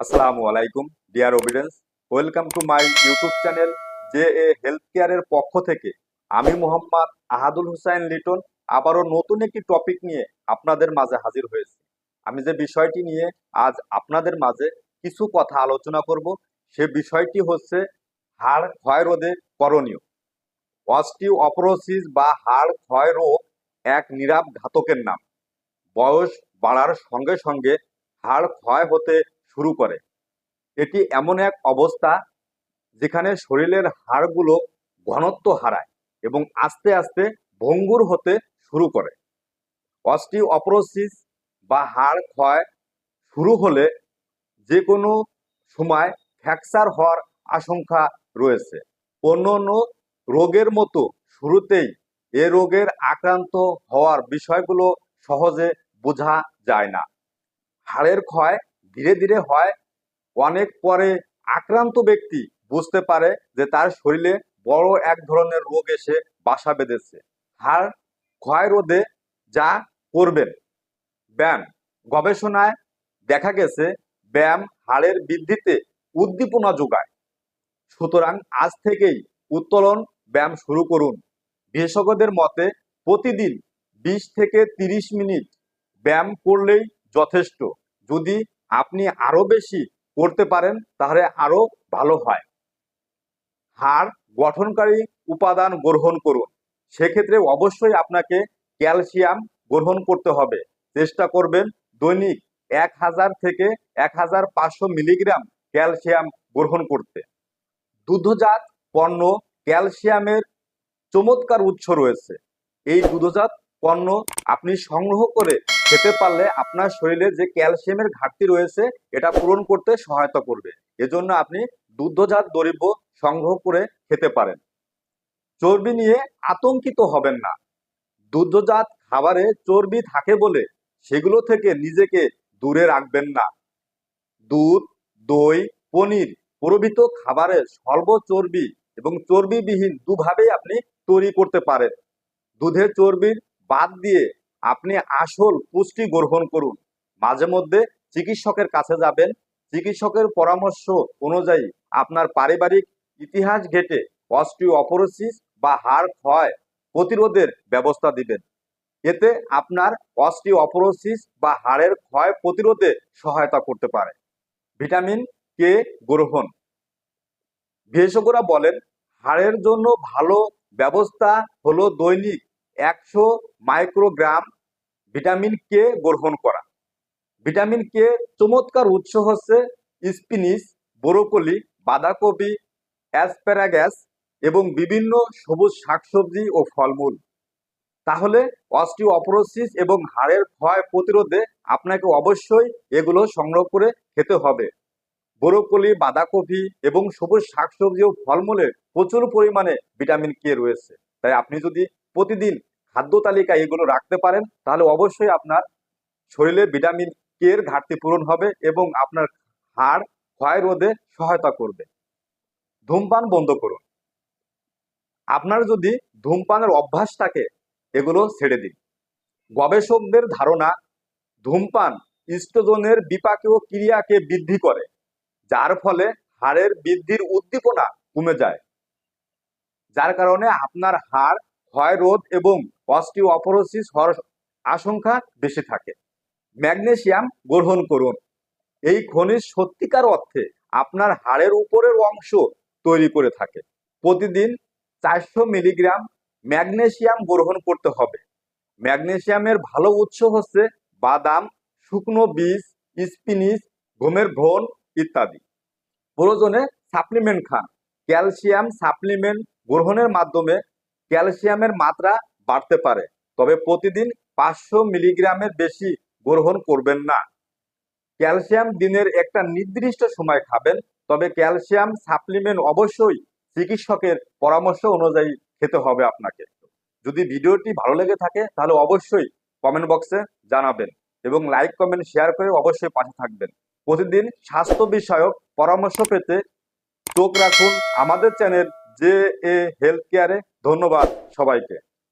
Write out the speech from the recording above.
আসসালামু আলাইকুম, dear audience. Welcome to my YouTube channel J A health কেয়ারের পক্ষ থেকে। আমি মোহাম্মদ আহাদুল হুসাইন লিটন, আবারও নতুন একটি টপিক নিয়ে আপনাদের মাঝে হাজির হয়েছি। আমি যে বিষয়টি নিয়ে আজ আপনাদের মাঝে কিছু কথা আলোচনা করব, সে বিষয়টি হচ্ছে হাড় ক্ষয় রোধে করণীয়। অস্টিও অপরোসিস বা হাড় ক্ষয় রোগ এক নিরাপ ঘাতকের নাম। বয়স বাড়ার সঙ্গে সঙ্গে হাড় ক্ষয় হতে শুরু করে। এটি এমন এক অবস্থা যেখানে শরীরের হাড়গুলো ঘনত্ব হারায় এবং আস্তে আস্তে ভঙ্গুর হতে শুরু করে। অস্টিওপরোসিস বা হাড় ক্ষয় শুরু হলে যে কোনো সময় ফ্র্যাকচার হওয়ার আশঙ্কা রয়েছে। অন্যান্য রোগের মতো শুরুতেই এ রোগের আক্রান্ত হওয়ার বিষয়গুলো সহজে বোঝা যায় না। হাড়ের ক্ষয় ধীরে ধীরে হয়। অনেক পরে আক্রান্ত ব্যক্তি বুঝতে পারে যে তার শরীরে বড় এক ধরনের রোগ এসে বাসা বেঁধেছে। হাড় ক্ষয় রোধে যা করবেন। ব্যায়াম। গবেষণায় দেখা গেছে, ব্যায়াম হাড়ের বৃদ্ধিতে উদ্দীপনা যোগায়। সুতরাং আজ থেকেই উত্তোলন ব্যায়াম শুরু করুন। বিশেষজ্ঞদের মতে, প্রতিদিন বিশ থেকে তিরিশ মিনিট ব্যায়াম করলেই যথেষ্ট। যদি আপনি আরও বেশি করতে পারেন, তাহলে আরও ভালো হয়। হাড় গঠনকারী উপাদান গ্রহণ করুন। সেক্ষেত্রে অবশ্যই আপনাকে ক্যালসিয়াম গ্রহণ করতে হবে। চেষ্টা করবেন দৈনিক এক হাজার থেকে এক হাজার পাঁচশো মিলিগ্রাম ক্যালসিয়াম গ্রহণ করতে। দুগ্ধজাত পণ্য ক্যালসিয়ামের চমৎকার উৎস রয়েছে। এই দুধজাত পণ্য আপনি সংগ্রহ করে খেতে পারলে আপনার শরীরে যে ক্যালসিয়ামের ঘাটতি রয়েছে, এটা পূরণ করতে সহায়তা করবে। এজন্য আপনি দুগ্ধজাত দ্রব্য সংগ্রহ করে খেতে পারেন। চর্বি নিয়ে আতঙ্কিত হবেন না। দুগ্ধজাত খাবারে চর্বি থাকে বলে সেগুলো থেকে নিজেকে দূরে রাখবেন না। দুধ, দই, পনির প্রভৃত খাবারে স্বল্প চর্বি এবং চর্বিবিহীন দুভাবেই আপনি তৈরি করতে পারেন। দুধের চর্বির বাদ দিয়ে আপনি আসল পুষ্টি গ্রহণ করুন। মাঝে মধ্যে চিকিৎসকের কাছে যাবেন। চিকিৎসকের পরামর্শ অনুযায়ী আপনার পারিবারিক ইতিহাস ঘেটে অস্টিওপরোসিস বা হাড় ক্ষয় প্রতিরোধের ব্যবস্থা দিবেন। এতে আপনার অস্টিওপরোসিস বা হাড়ের ক্ষয় প্রতিরোধে সহায়তা করতে পারে। ভিটামিন কে গ্রহণ। বিশেষজ্ঞরা বলেন, হাড়ের জন্য ভালো ব্যবস্থা হলো দৈনিক একশো মাইক্রোগ্রাম ভিটামিন কে গ্রহণ করা। ভিটামিন কে চমৎকার উৎস হচ্ছে স্পিনিচ, ব্রোকলি, বাঁধাকপি, অ্যাসপ্যারাগাস এবং বিভিন্ন সবুজ শাকসবজি ও ফলমূল। তাহলে অস্টিওপরোসিস এবং হাড়ের ক্ষয় প্রতিরোধে আপনাকে অবশ্যই এগুলো সংগ্রহ করে খেতে হবে। ব্রোকলি, বাঁধাকপি এবং সবুজ শাকসবজি ও ফলমূলে প্রচুর পরিমাণে ভিটামিন কে রয়েছে। তাই আপনি যদি প্রতিদিন খাদ্য তালিকায় এগুলো রাখতে পারেন, তাহলে অবশ্যই আপনার শরীরে ভিটামিন কে এর ঘাটতি পূরণ হবে এবং আপনার হাড় ক্ষয় রোধে সহায়তা করবে। ধূমপান বন্ধ করুন। আপনার যদি ধূমপানের অভ্যাস থাকে, এগুলো ছেড়ে দিন। গবেষকদের ধারণা, ধূমপান ইস্ট্রোজনের বিপাকীয় ক্রিয়াকে বৃদ্ধি করে, যার ফলে হাড়ের বৃদ্ধির উদ্দীপনা কমে যায়। যার কারণে আপনার হাড় ক্ষয় রোধ এবং অস্টিওপরোসিস হওয়ার আশঙ্কা বেশি থাকে। ম্যাগনেসিয়াম গ্রহণ করুন। এই খনিজ সত্যিকার অর্থে আপনার হাড়ের উপরের অংশ তৈরি করে থাকে। প্রতিদিন চারশো মিলিগ্রাম ম্যাগনেসিয়াম গ্রহণ করতে হবে। ম্যাগনেসিয়ামের ভালো উৎস হচ্ছে বাদাম, শুকনো বীজ, স্পিনিচ, গমের ভ্রণ ইত্যাদি। প্রয়োজনে সাপ্লিমেন্ট খান। ক্যালসিয়াম সাপ্লিমেন্ট গ্রহণের মাধ্যমে ক্যালসিয়ামের মাত্রা বাড়তে পারে, তবে প্রতিদিন পাঁচশো মিলিগ্রামের বেশি গ্রহণ করবেন না। ক্যালসিয়াম দিনের একটা নির্দিষ্ট সময় খাবেন, তবে ক্যালসিয়াম সাপ্লিমেন্ট অবশ্যই চিকিৎসকের পরামর্শ অনুযায়ী খেতে হবে আপনাকে। যদি ভিডিওটি ভালো লেগে থাকে, তাহলে অবশ্যই কমেন্ট বক্সে জানাবেন এবং লাইক, কমেন্ট, শেয়ার করে অবশ্যই পাশে থাকবেন। প্রতিদিন স্বাস্থ্য বিষয়ক পরামর্শ পেতে চোখ রাখুন আমাদের চ্যানেল জে এ হেলথ কেয়ারে। ধন্যবাদ সবাইকে।